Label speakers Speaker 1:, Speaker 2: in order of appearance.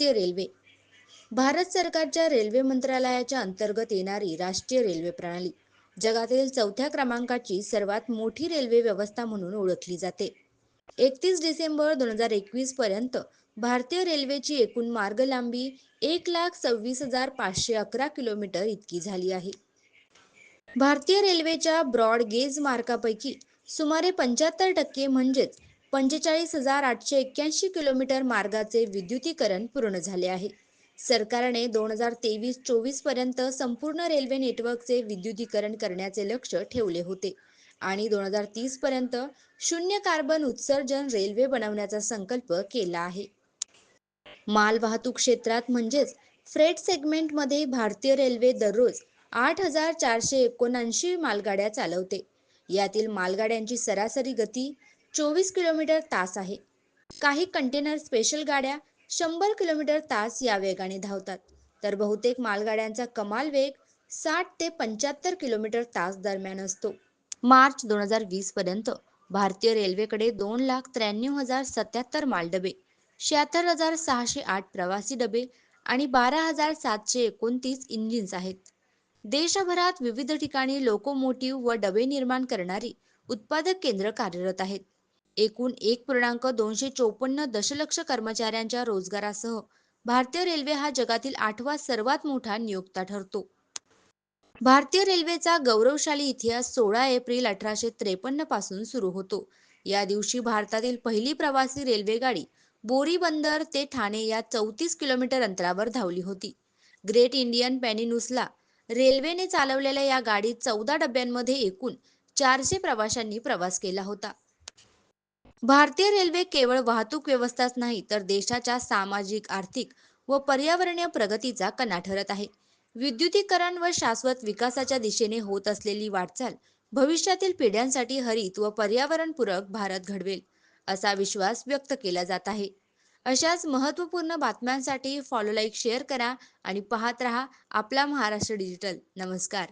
Speaker 1: भारतीय रेल्वे. भारत सरकारच्या रेल्वे मंत्रालयाच्या अंतर्गत येणारी राष्ट्रीय रेल्वे प्रणाली जगातील चौथ्या क्रमांकाची सर्वात मोठी रेल्वे व्यवस्था म्हणून ओळखली जाते. एकतीस डिसेंबर दोन हजार एकवीस पर्यंत भारतीय रेल्वेची एकूण मार्ग लांबी एक लाख सव्वीस हजार पाचशे अकरा किलोमीटर इतकी झाली आहे. भारतीय रेल्वेच्या ब्रॉड गेज मार्गापैकी सुमारे पंच्याहत्तर टक्के म्हणजेच पंचेचाळीस हजार आठशे एक्क्याऐंशी किलोमीटर मार्गाचे विद्युतीकरण पूर्ण झाले आहे. सरकारने दोन हजार तेवीस चोवीसपर्यंत संपूर्ण रेल्वे नेटवर्कचे विद्युतीकरण करण्याचे लक्ष ठेवले होते आणि दोन हजार तीस पर्यंत शून्य कार्बन उत्सर्जन रेल्वे बनवण्याचा संकल्प केला आहे. मालवाहतूक क्षेत्रात म्हणजेच फ्रेट सेगमेंटमध्ये भारतीय रेल्वे दररोज आठ हजार चारशे एकोणऐंशी मालगाड्या चालवते. यातील मालगाड्यांची सरासरी गती चोवीस किलोमीटर तास आहे. काही कंटेनर स्पेशल गाड्या शंभर किलोमीटर तास या वेगाने धावतात. तर बहुतेक मालगाड्यांचा कमाल वेग साठ ते पंच्याहत्तर किलोमीटर तास दरम्यान असतो. मार्च दोन हजार वीस पर्यंत भारतीय रेल्वेकडे दोन लाख त्र्याण्णव हजार सत्याहत्तर मालडबे शहात्तर हजार सहाशे आठ प्रवासी डबे आणि बारा हजार सातशे एकोणतीस इंजिन्स आहेत. देशभरात विविध ठिकाणी लोकोमोटिव्ह व डबे निर्माण करणारी उत्पादक केंद्र कार्यरत आहेत. एकूण एक पूर्णांक दोनशे चोपन्न दशलक्ष कर्मचाऱ्यांच्या रोजगारासह भारतीय रेल्वे हा जगातील आठवा सर्वात मोठा नियोक्ता ठरतो. भारतीय रेल्वेचा गौरवशाली इतिहास सोळा एप्रिल अठराशे त्रेपन्नपासून सुरू होतो. या दिवशी भारतातील पहिली प्रवासी रेल्वेगाडी बोरी बंदर ते ठाणे या चौतीस किलोमीटर अंतरावर धावली होती. ग्रेट इंडियन पॅनिनुसला रेल्वेने चालवलेल्या या गाडीत चौदा डब्यांमध्ये एकूण चारशे प्रवाशांनी प्रवास केला होता. भारतीय रेल्वे केवळ वाहतूक व्यवस्थाच नाही तर देशाच्या सामाजिक आर्थिक व पर्यावरणीय प्रगतीचा कणा ठरत आहे. विद्युतीकरण व शाश्वत विकासाच्या दिशेने होत असलेली वाटचाल भविष्यातील पिढ्यांसाठी हरित व पर्यावरणपूरक भारत घडवेल असा विश्वास व्यक्त केला जात आहे. अशाच महत्त्वपूर्ण बातम्यांसाठी फॉलो लाईक शेअर करा आणि पाहत रहा आपला महाराष्ट्र डिजिटल नमस्कार.